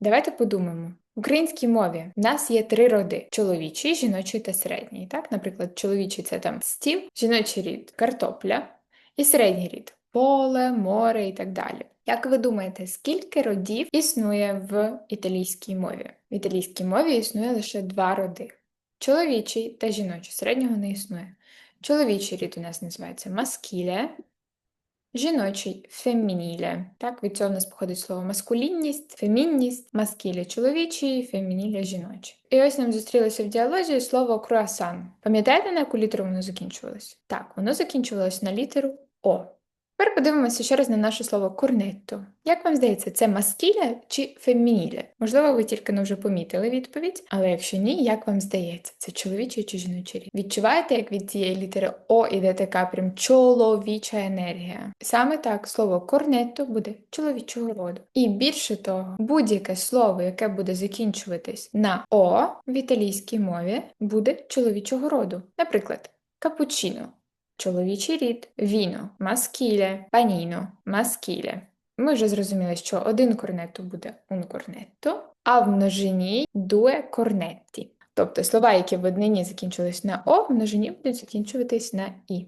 Давайте подумаємо. В українській мові в нас є три роди: чоловічий, жіночий та середній. Так, наприклад, чоловічий це там стів, жіночий рід картопля і середній рід поле, море і так далі. Як ви думаєте, скільки родів існує в італійській мові? В італійській мові існує лише два роди: чоловічий та жіночий. Середнього не існує. Чоловічий рід у нас називається маскіле, жіночий фемініле. Так, від цього в нас походить слово маскулінність, фемінність, маскіле чоловічий, фемініле жіночий. І ось нам зустрілося в діалозі слово круасан. Пам'ятаєте, на яку літеру воно закінчувалось? Так, воно закінчувалось на літеру О. Тепер подивимося ще раз на наше слово корнетто. Як вам здається, це маскіле чи фемініле? Можливо, ви тільки не вже помітили відповідь, але якщо ні, як вам здається, це чоловічий чи жіночий рід? Відчуваєте, як від цієї літери О іде така прям чоловіча енергія? Саме так слово корнетто буде чоловічого роду. І більше того, будь-яке слово, яке буде закінчуватись на О в італійській мові, буде чоловічого роду. Наприклад, капучино. Чоловічий рід, віно, маскіле, паніно, маскіле. Ми вже зрозуміли, що один корнетто буде un cornetto, а в множині due cornetti. Тобто слова, які в однині закінчились на О, в множині будуть закінчуватись на І.